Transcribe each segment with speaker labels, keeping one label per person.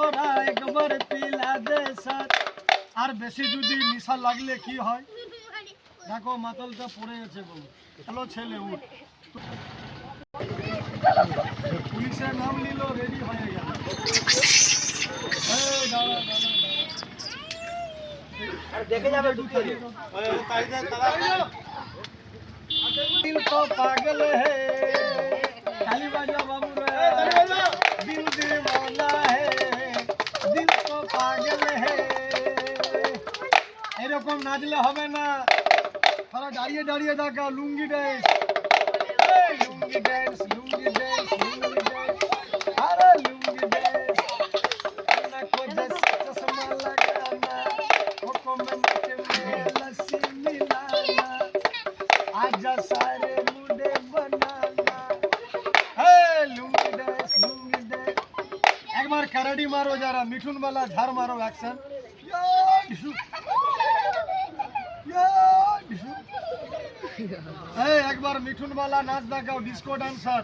Speaker 1: ওরা একবার পিলা দেশাত আর বেশি যদি নিশা লাগলে কি হয়? দেখো মাতালটা পড়ে গেছে বলো হ্যালো ছেলে উঠ। পুলিশের নাম নিল রেডি হয়ে গেল।
Speaker 2: দেখে যাবে
Speaker 1: পাগল হে। কালী বাজা বাবু এরকম নাচলে হবে না তারা দাঁড়িয়ে দাঁড়িয়ে দেখা lungi dance lungi dance lungi dance lungi dance আরে লুঙ্গি ড্যান্স को जैसे चश्मा लगाना हुक्म में लस्सी मिलाना आजा सारे मुंडे बनाना हे लुंगी डैश लुंगी डैश একবার কারাডি মারো যারা মিঠুন वाला ঝাড় মারো অ্যাকশন এই একবার মিঠুন वाला নাচ দেখাও disco dancer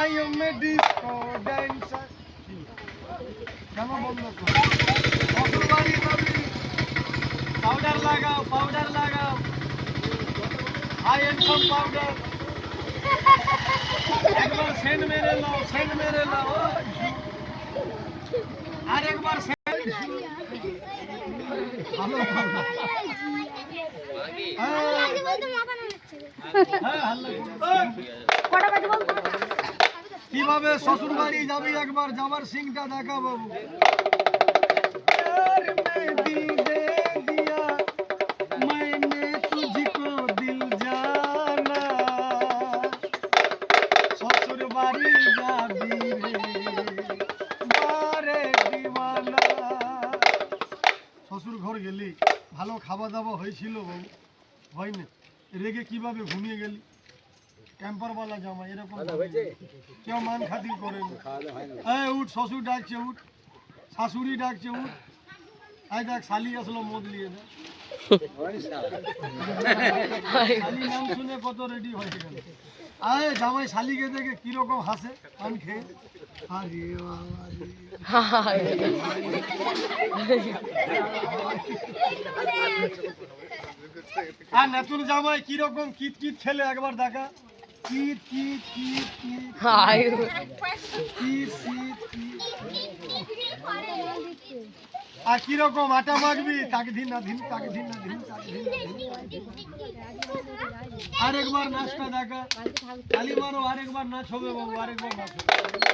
Speaker 1: I am a disco dancer কেন বন্ধ করো শ্বশুরবাড়ি যাবি পাউডার লাগাও পাউডার লাগাও হাই হ্যান্ডসাম পাউডার একবার সেন্ট মেরে নাও সেন্ট মেরে নাও কিভাবে শ্বশুর বাড়ি যাবি একবার যাবার সিংটা দেখা বাবু प्यार में दिल दे दिया শ্বশুর ঘর গেলি ভালো খাওয়া দাওয়া হয়েছিল বাবু হয়নি রেগে কীভাবে ঘুমিয়ে গেলি? ক্যাম্পারওয়ালা জামা এরকম কেউ মান খাতির করে এই উঠ শ্বশুর ডাকছে উঠ। শাশুড়ি ডাকছে উঠ। আয় দেখ শালি আসলো মদ নিয়ে দেখ শুনে কত রেডি হয়ে গেল আয় জামাই শালিকে দেখে কীরকম হাসে পান খেয়ে আরে। আর নতুন জামাই কীরকম কিত কিত খেলে একবার দেখা কিত কিত কিত কিত কিত কিত কিত আর কিরকম আটা মাখবি তাকে দিন না দিন তাকে দিন না দিন তাকে দিন না দিন আরেকবার নাচটা দেখা খালি মারো আরেকবার নাচ হবে বাবু আরেকবার নাচ হবে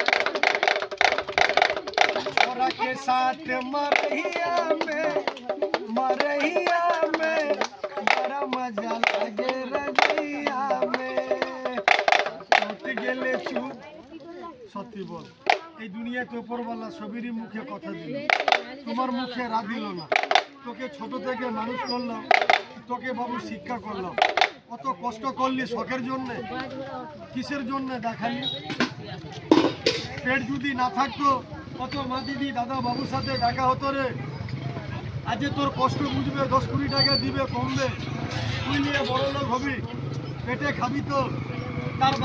Speaker 1: छोरा के साथ मरहिया में मरहिया में बड़ा मजा लगे रजिया में সত্যি গেলে চুপ সত্যি বল এই দুনিয়াতে উপরওয়ালা সবেরই মুখে কথা দিল। তোমার মুখে রা দিল না। তোকে ছোট থেকে মানুষ করলাম, তোকে বাবু শিক্ষা করলাম। কত কষ্ট করলি শখের জন্য? কিসের জন্য দেখালি? পেট যদি না থাকতো, কত মা দিদি, দাদা বাবুর সাথে দেখা হতো রে। আজকে তোর কষ্ট বুঝবে, দশ কুড়ি টাকা দিবে, কমবে। তুই নিয়ে বড় লোক হবি, পেটে খাবি তো তার